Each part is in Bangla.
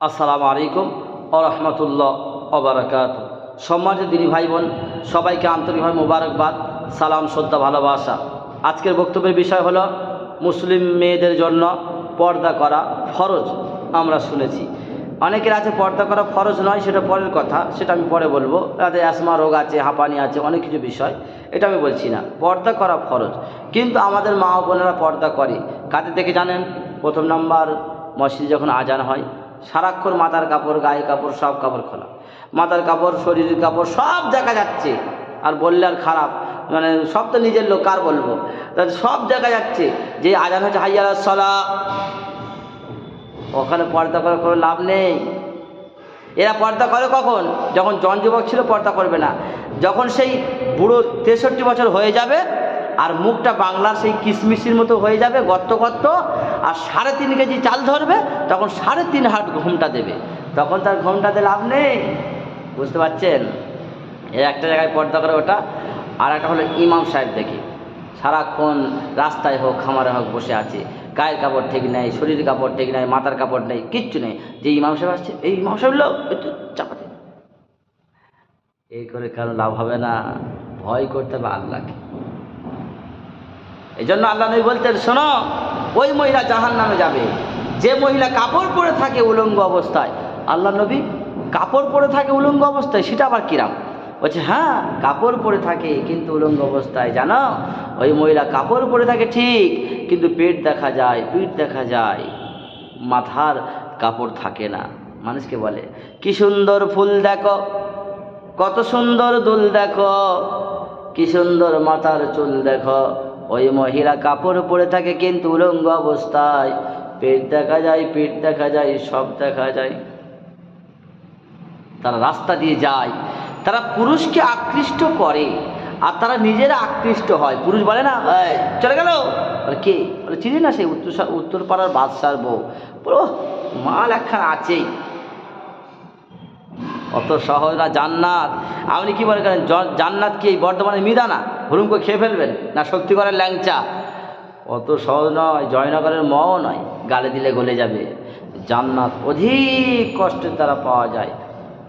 আসসালামু আলাইকুম ও রহমতুল্লাহ অবরাকাত সম্মানিত দিনী ভাই বোন সবাইকে আন্তরিকভাবে মোবারকবাদ, সালাম, শ্রদ্ধা, ভালোবাসা। আজকের বক্তব্যের বিষয় হলো মুসলিম মেয়েদের জন্য পর্দা করা ফরজ আমরা শুনেছি। অনেকের আছে পর্দা করা ফরজ নয়, সেটা পরের কথা, সেটা আমি পরে বলব। তাদের অ্যাসমা রোগ আছে, হাঁপানি আছে, অনেক কিছু বিষয়, এটা আমি বলছি না। পর্দা করা ফরজ। কিন্তু আমাদের মা বোনেরা পর্দা করে। কাদের থেকে জানেন? প্রথম নাম্বার, মসজিদে যখন আজান হয় সারাক্ষণ মাথার কাপড়, গায়ে কাপড়, সব কাপড় খোলা। মাথার কাপড়, শরীরের কাপড়, সব দেখা যাচ্ছে। আর বললে আর খারাপ। মানে সব তো নিজের লোক, কার বলব? সব দেখা যাচ্ছে। যে আজান হচ্ছে হাইয়ার সলা। ওখানে পর্দা করে কোনো লাভ নেই। এরা পর্দা করে কখন? যখন জন যুবক ছিল, পর্দা করবে না। যখন সেই বুড়ো তেষট্টি বছর হয়ে যাবে আর মুখটা বাংলার সেই কিসমিসির মতো হয়ে যাবে, গর্ত গর্ত। আর সাড়ে তিন কেজি চাল ধরবে, তখন সাড়ে তিন হাট ঘুমটা দেবে। তখন তার ঘুমটাতে লাভ নেই, বুঝতে পারছেন? এই একটা জায়গায় পর্দা করে ওটা। আর একটা হলো ইমাম সাহেব দেখি, সারাক্ষণ রাস্তায় হোক, খামারে হোক, বসে আছে। গায়ের কাপড় ঠিক নেই, শরীরের কাপড় ঠিক নেই, মাথার কাপড় নেই, কিচ্ছু নেই। যে ইমাম সাহেব আসছে, এই ইমাম সাহেব লোক একটু চাপাতে। এই করে কারও লাভ হবে না। ভয় করতে হবে আল্লাহকে। এই জন্য আল্লাহ নবী বলতেন, শোনো, ওই মহিলা জাহান নামে যাবে। যে মহিলা কাপড় পরে থাকে উলঙ্গ অবস্থায়, আল্লাহ নবী কাপড় পরে থাকে উলঙ্গ অবস্থায়, সেটা আবার কিরাম? বলছে হ্যাঁ কাপড় পরে থাকে কিন্তু উলঙ্গ অবস্থায়, জানো? ওই মহিলা কাপড় পরে থাকে ঠিক, কিন্তু পেট দেখা যায়, পিঠ দেখা যায়, মাথার কাপড় থাকে না। মানুষকে বলে, কি সুন্দর ফুল দেখো, কত সুন্দর দুল দেখো, কি সুন্দর মাথার চুল দেখো ওই মহিলা কাপড় পরে থাকে কিন্তু উলঙ্গ অবস্থায়। পেট দেখা যায় পেট দেখা যায়, সব দেখা যায়। তারা রাস্তা দিয়ে যায়। তারা পুরুষকে আকৃষ্ট করে আর তারা নিজেরা আকৃষ্ট হয়। পুরুষ বলে না চলে গেল? কে? বলে, চিনি না সেই উত্তর উত্তর পাড়ার বাদশার বউ। বলো মাল একখান আছেই। অত সহজ না জান্নাত। আপনি কি করেন জান্নাত কি বর্ধমানে মিদানা হুরুম করে খেয়ে ফেলবেন? না শক্তিগড়ের ল্যাংচা? অত সহজ নয়, জয়নগরের মও নয়, গালে দিলে গলে যাবে। জান্নাত অধিক কষ্টের দ্বারা পাওয়া যায়,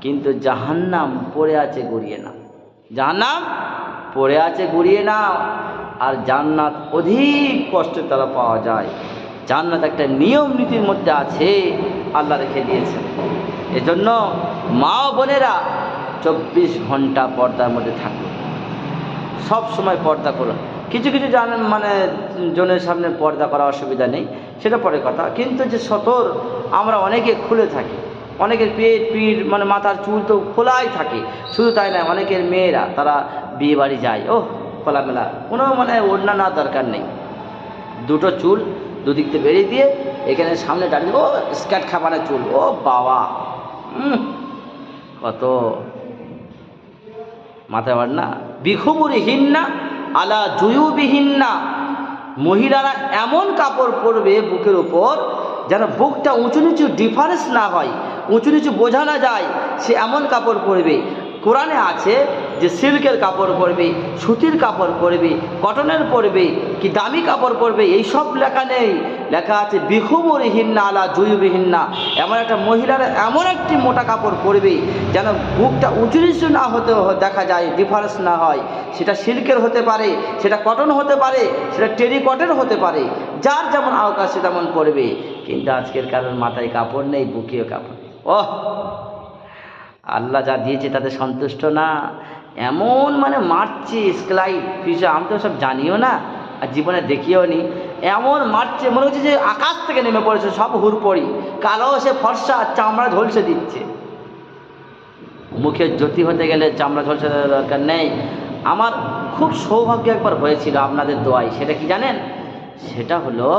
কিন্তু জাহান্নাম পড়ে আছে গড়িয়ে না জাহান্নাম পড়ে আছে গড়িয়ে নাও, আর জান্নাত অধিক কষ্টের দ্বারা পাওয়া যায়। জান্নাত একটা নিয়ম নীতির মধ্যে আছে, আল্লাহ রেখে দিয়েছেন। এজন্য মা বোনেরা চব্বিশ ঘণ্টা পর্দার মধ্যে থাকুন। সব সময় পর্দা করুন কিছু কিছু জানেন মানে জনের সামনে পর্দা করা অসুবিধা নেই, সেটা পরে কথা। কিন্তু যে সতর আমরা অনেকে খুলে থাকি। অনেকের পেট, পিঠ মানে মাথার চুল তো খোলাই থাকে। শুধু তাই না অনেকের মেয়েরা, তারা বিয়ে বাড়ি যায়। ও খোলামেলা। কোনো মানে ওড়না না দরকার নেই। দুটো চুল দুদিক থেকে বেরিয়ে দিয়ে এখানে সামনে দাঁড়িয়ে ও স্ক্যাট খাবানের চুল। ও বাবা। কত মাথায় বার না। বিখুবুরিহীন না আলা জুয়ুবিহীন না মহিলারা এমন কাপড় পরবে বুকের উপর যেন বুকটা উঁচু নিচু ডিফারেন্স না হয়, উঁচু নিচু বোঝা না যায়, সে এমন কাপড় পরবে। কোরআনে আছে যে সিল্কের কাপড় পরবে, সুতির কাপড় পরবে, কটনের পরবে, কি দামি কাপড় পরবে, এইসব লেখা নেই। লেখা আছে বিহুমরিহীন না আলা জুয়ুবিহীন না এমন একটা মহিলারা এমন একটি মোটা কাপড় পরবে যেন বুকটা উঁচু নিচু না হতে দেখা যায়, ডিফারেন্স না হয়। সেটা সিল্কের হতে পারে, সেটা কটন হতে পারে, সেটা টেরিকটের হতে পারে, যার যেমন আওকাশ সে তেমন পরবে। কিন্তু আজকের কারণ মাথায় কাপড় নেই, বুকেও কাপড় ওহ! আল্লাহ যা দিয়েছে তাতে সন্তুষ্ট না। এমন মানে মারছে স্ক্লাইট, ফিসে, আমি তো সব জানিও না। আর জীবনে দেখিও নি। এমন মারছে, মনে হচ্ছে যে আকাশ থেকে নেমে পড়েছে সব হুর পড়ি কালো সে ফর্সা চামড়া ঝলসে দিচ্ছে। মুখে জ্যোতি হতে গেলে চামড়া ঝলসে দেওয়ার দরকার নেই। আমার খুব সৌভাগ্য একবার হয়েছিল আপনাদের দোয়াই সেটা কি জানেন? সেটা হলো